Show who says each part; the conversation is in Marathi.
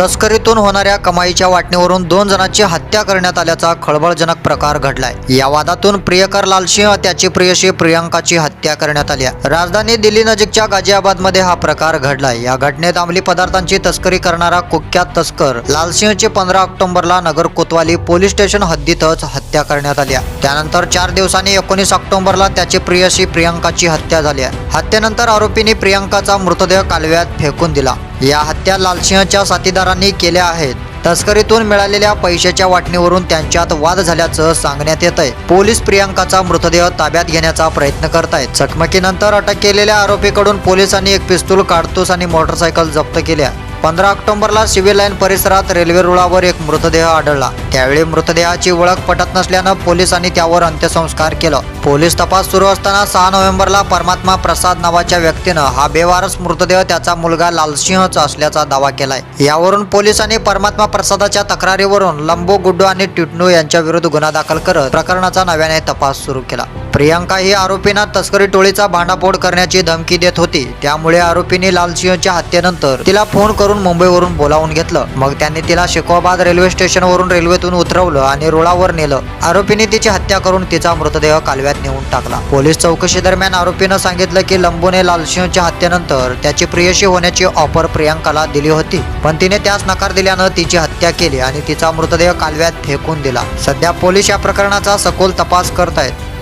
Speaker 1: तस्करीतून होणाऱ्या कमाईच्या वाटणीवरून दोन जणांची हत्या करण्यात आल्याचा खळबळजनक प्रकार घडलाय. या वादातून प्रियकर लालसिंह त्याची प्रियशी प्रियंकाची हत्या करण्यात आली आहे. राजधानी दिल्ली नजीकच्या गाझियाबादमध्ये हा प्रकार घडलाय. या घटनेत अंमली पदार्थांची तस्करी करणारा कुख्यात तस्कर लालसिंहची पंधरा ऑक्टोबरला नगर कोतवाली पोलीस स्टेशन हद्दीतच हत्या करण्यात आली आहे. त्यानंतर चार दिवसांनी एकोणीस ऑक्टोबरला त्याची प्रियशी प्रियंकाची हत्या झाली आहे. हत्येनंतर आरोपींनी प्रियंकाचा मृतदेह कालव्यात फेकून दिला. या हत्या लालसिंहच्या साथीदारांनी केल्या आहेत. तस्करीतून मिळालेल्या पैशाच्या वाटणीवरून त्यांच्यात वाद झाल्याचं सांगण्यात येत आहे पोलीस प्रियांकाचा मृतदेह ताब्यात घेण्याचा प्रयत्न करतायत. चकमकीनंतर अटक केलेल्या आरोपीकडून पोलिसांनी एक पिस्तूल काडतूस आणि मोटरसायकल जप्त केल्या. पंधरा ऑक्टोबरला सिव्हिल लाईन परिसरात रेल्वे रुळावर एक मृतदेह आढळला. त्यावेळी मृतदेहाची ओळख पटत नसल्यानं पोलिसांनी त्यावर अंत्यसंस्कार केलं. पोलीस तपास सुरू असताना सहा नोव्हेंबरला परमात्मा प्रसाद नावाच्या व्यक्तीनं हा बेवारस मृतदेह त्याचा मुलगा लालसिंहचा असल्याचा दावा केलाय. यावरून पोलिसांनी परमात्मा प्रसादाच्या तक्रारीवरून लंबो गुड्डू आणि टिटनू यांच्या विरुद्ध गुन्हा दाखल करत प्रकरणाचा नव्याने तपास सुरू केला. प्रियांका ही आरोपींना तस्करी टोळीचा भांडाफोड करण्याची धमकी देत होती. त्यामुळे आरोपींनी लालसिंहच्या हत्येनंतर तिला फोन करून मुंबईवरून बोलावून घेतलं. मग त्यांनी तिला शेकोबाद रेल्वे स्टेशनवरून रेल्वेतून उतरवलं आणि रुळावर नेलं. आरोपींनी तिची हत्या करून तिचा मृतदेह कालव्यात नेऊन टाकला. पोलीस चौकशी दरम्यान आरोपीनं सांगितलं की लंबूने लालसिंहच्या हत्येनंतर त्याची प्रियशी होण्याची ऑफर प्रियांकाला दिली होती. पण तिने त्यास नकार दिल्यानं तिची हत्या केली आणि तिचा मृतदेह कालव्यात फेकून दिला. सध्या पोलीस या प्रकरणाचा सखोल तपास करत आहेत